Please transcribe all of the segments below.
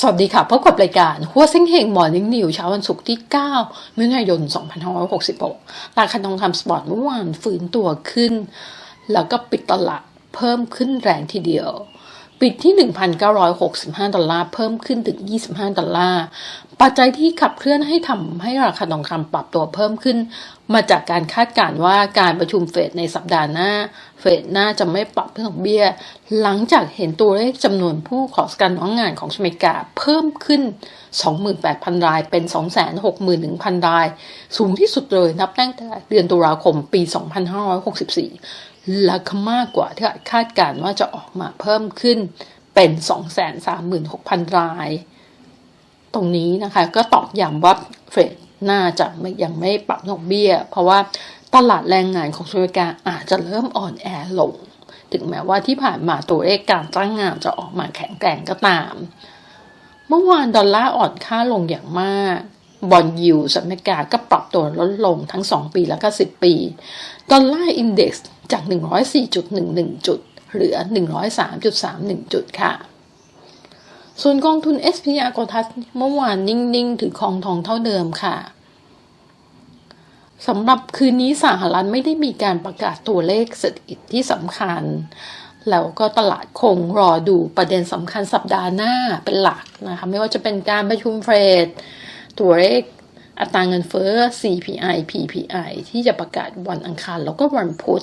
สวัสดีค่ะพบกับรายการหัวเซ็งเฮงมอนิ่งนิวเช้าวันศุกร์ที่ 9มิถุนายน 2566 ราคาทองคำสปอร์ตเมื่อวานฟื้นตัวขึ้น แล้วก็ปิดตลาดเพิ่มขึ้นแรงทีเดียว ปิดที่ 1,965 ดอลลาร์เพิ่มขึ้นถึง 25 ดอลลาร์ ปัจจัยที่ขับเคลื่อนให้ทำให้ราคาทองคำปรับตัวเพิ่มขึ้น มาจากการคาดการณ์ว่าการประชุมเฟดในสัปดาห์หน้า เฟดน่าจะไม่ปรับเพิ่มดอกเบี้ย หลังจากเห็นตัวเลขจำนวนผู้ขอการว่างงานของอเมริกาเพิ่มขึ้น 28,000 รายเป็น 261,000 ราย สูงที่สุดเลยนับตั้งแต่เดือนตุลาคมปี 2564 และมากกว่าที่คาดการณ์ว่าจะออกมาเพิ่มขึ้นเป็น 236,000 ราย ตรงนี้นะคะก็ตอกย้ำว่าเฟดน่าจะยังไม่ปรับดอกเบี้ย เพราะว่าตลาดแรงงานของอเมริกาอาจจะเริ่มอ่อนแอลง ถึงแม้ว่าที่ผ่านมาตัวเลขการจ้างงานจะออกมาแข็งแกร่งก็ตาม เมื่อวานดอลลาร์อ่อนค่าลงอย่างมาก บอลยูสหรัฐอเมริกาก็ปรับตัวลดลงทั้ง 2 ปีแล้วก็ 10 ปี ดอลลาร์อินเด็กซ์จาก 104.11 จุด เหลือ 103.31 จุดค่ะ ส่วนกองทุน SPR กทัสเมื่อวานนิ่ง ๆ ถือคองทองเท่าเดิมค่ะสำหรับคืนนี้สหรัฐไม่ได้มีการประกาศตัวเลขเศรษฐกิจที่สำคัญ แล้วก็ตลาดคงรอดูประเด็นสำคัญสัปดาห์หน้าเป็นหลักนะคะ ไม่ว่าจะเป็นการประชุมเฟด ตัวเลขอัตราเงินเฟ้อ CPI PPI ที่จะประกาศวันอังคารแล้วก็วันพุธ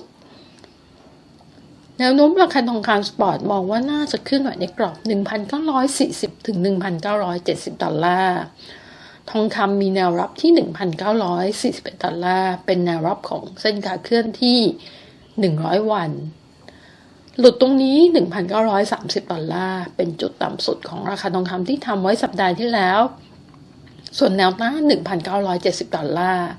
แนวโน้มราคาทองคำสปอร์ตมองว่าน่าจะขึ้นไหวในกรอบ 1,940 ถึง 1,970 ดอลลาร์ ทองคำมีแนวรับที่ 1,941 ดอลลาร์ เป็นแนวรับของเส้นขาเคลื่อนที่ 100 วัน หลุดตรงนี้ 1,930 ดอลลาร์ เป็นจุดต่ำสุดของราคาทองคำที่ทำไว้สัปดาห์ที่แล้ว ส่วนแนวต้าน1,970 ดอลลาร์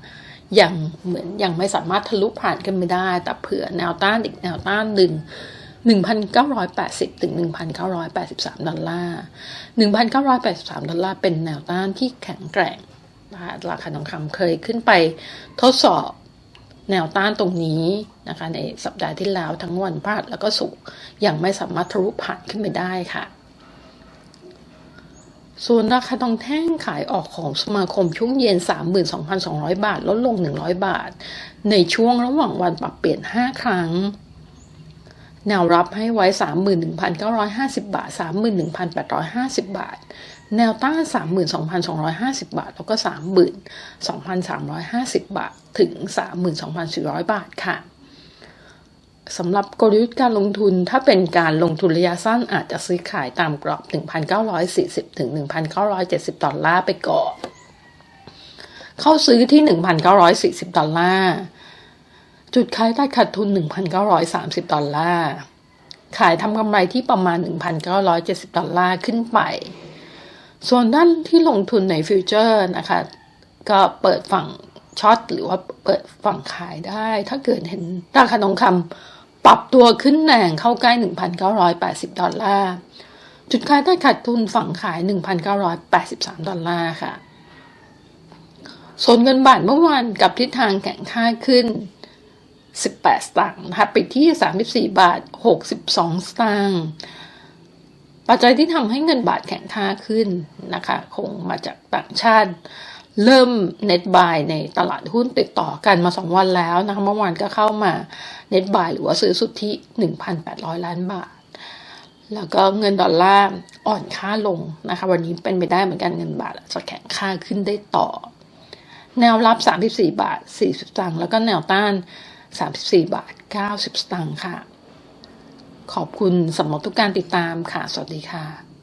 ยังเหมือนยังไม่สามารถทะลุผ่านขึ้นไม่ได้ แต่เผื่อแนวต้านอีกแนวต้านหนึ่ง1,980 ถึง 1,983 ดอลลาร์ 1,983 ดอลลาร์เป็นแนวต้านที่แข็งแกร่งนะคะราคาทองคำเคยขึ้นไปทดสอบแนวต้านตรงนี้นะคะในสัปดาห์ที่แล้วทั้งวันพฤหัสแล้วก็ศุกยังไม่สามารถทะลุผ่านขึ้นไปได้ค่ะ ส่วนราคาทองแท่งขายออกของสมาคมช่วงเย็น 32,200 บาท ลดลง 100 บาท ในช่วงระหว่างวันปรับเปลี่ยน 5 ครั้ง แนวรับให้ไว้ 31,950 บาท 31,850 บาท แนวต้าน 32,250 บาท แล้วก็ 32,350 บาท ถึง 32,400 บาทค่ะ สำหรับกลยุทธ์การลงทุนถ้าเป็นการลงทุนระยะสั้นอาจจะซื้อขายตามกรอบ 1,940 ถึง 1,970 ดอลลาร์ไปก่อน เข้าซื้อที่ 1,940 ดอลลาร์ จุดขายได้ขาดทุน 1,930 ดอลลาร์ ขายทำกำไรที่ประมาณ 1,970 ดอลลาร์ขึ้นไป ส่วนด้านที่ลงทุนในฟิวเจอร์นะคะ ก็เปิดฝั่งช็อตหรือว่าเปิดฝั่งขายได้ ถ้าเกิดเห็นราคาทองคำ ปรับตัวขึ้นแรงเข้าใกล้ 1,980 ดอลลาร์ จุดขายได้ขาดทุนฝั่งขาย 1,983 ดอลลาร์ค่ะ ส่วนเงินบาทเมื่อวานกับทิศทางแข่งค่าขึ้น 18 สตางค์นะคะปิดที่ 34 บาท 62 สตางค์ปัจจัยที่ทำให้เงินบาทแข็งค่าขึ้นนะคะ คงมาจากต่างชาติ เริ่มเน็ตบายในตลาดหุ้นติดต่อกันมา 2 วันแล้วนะคะเมื่อวานก็เข้ามาเน็ตบายหรือว่าซื้อสุทธิ 1,800 ล้านบาท แล้วก็เงินดอลลาร์อ่อนค่าลงนะคะ วันนี้เป็นไปได้เหมือนกันเงินบาทจะแข็งค่าขึ้นได้ต่อ แนวรับ 34 บาท 40สตางค์แล้วก็แนวต้าน 34 บาท 90สตางค์ค่ะ ขอบคุณสำหรับทุกการติดตามค่ะ สวัสดีค่ะ